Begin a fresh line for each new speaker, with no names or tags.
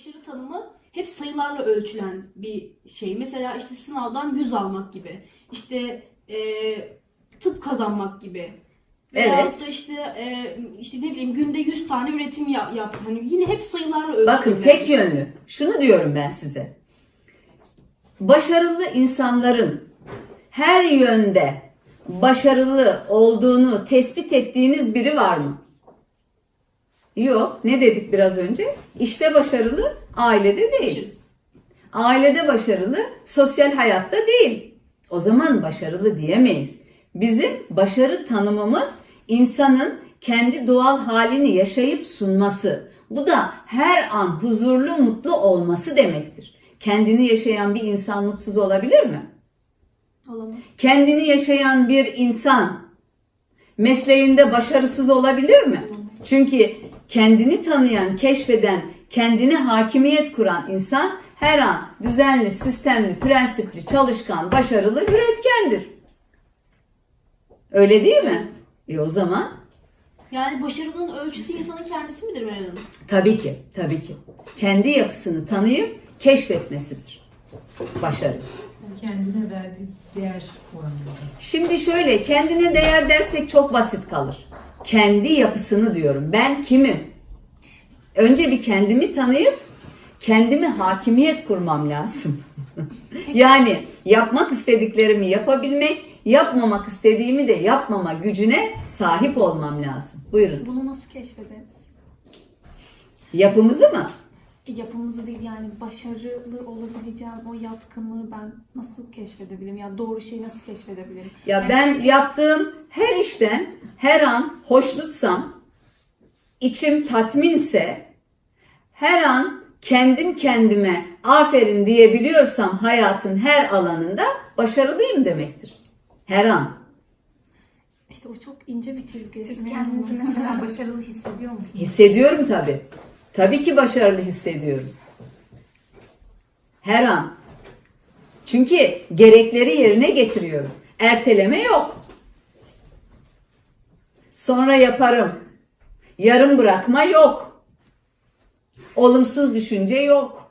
başarı tanımı hep sayılarla ölçülen bir şey. Mesela işte sınavdan 100 almak gibi. İşte e, tıp kazanmak gibi. Veyahut
Evet.
da işte e, işte ne bileyim günde 100 tane üretim yap, yap. Hani yine hep sayılarla ölçülen.
Bakın tek yönlü. Şunu diyorum ben size. Başarılı insanların her yönde başarılı olduğunu tespit ettiğiniz biri var mı? Yok. Ne dedik biraz önce? İşte başarılı, ailede değil. Ailede başarılı, sosyal hayatta değil. O zaman başarılı diyemeyiz. Bizim başarı tanımımız insanın kendi doğal halini yaşayıp sunması. Bu da her an huzurlu, mutlu olması demektir. Kendini yaşayan bir insan mutsuz olabilir mi?
Olamaz.
Kendini yaşayan bir insan mesleğinde başarısız olabilir mi? Çünkü kendini tanıyan, keşfeden, kendine hakimiyet kuran insan her an düzenli, sistemli, prensipli, çalışkan, başarılı, üretkendir. Öyle değil mi? E o zaman
Yani başarının ölçüsü insanın kendisi midir Meral Hanım?
tabii ki, tabii ki. Kendi yapısını tanıyıp keşfetmesidir. Başarı.
Kendine verdiği değer oranında.
Şimdi şöyle kendine değer dersek çok basit kalır. Kendi yapısını diyorum. Ben kimim? Önce bir kendimi tanıyıp kendime hakimiyet kurmam lazım. yani yapmak istediklerimi yapabilmek, yapmamak istediğimi de yapmama gücüne sahip olmam lazım. Buyurun.
Bunu nasıl keşfederiz?
Yapımızı mı?
Yapımızı değil yani başarılı olabileceğim o yatkınlığı ben nasıl keşfedebilirim? Ya doğru şeyi nasıl keşfedebilirim?
Ya
Yani
ben yaptığım her işten her an hoşnutsam, içim tatminse, her an kendim kendime aferin diyebiliyorsam hayatın her alanında başarılıyım demektir. Her an.
işte o çok ince bir çizgi.
Siz kendinizi mesela başarılı hissediyor musunuz?
Hissediyorum tabii. Tabii ki başarılı hissediyorum. Her an. Çünkü gerekleri yerine getiriyorum. Erteleme yok. Sonra yaparım. Yarım bırakma yok. Olumsuz düşünce yok.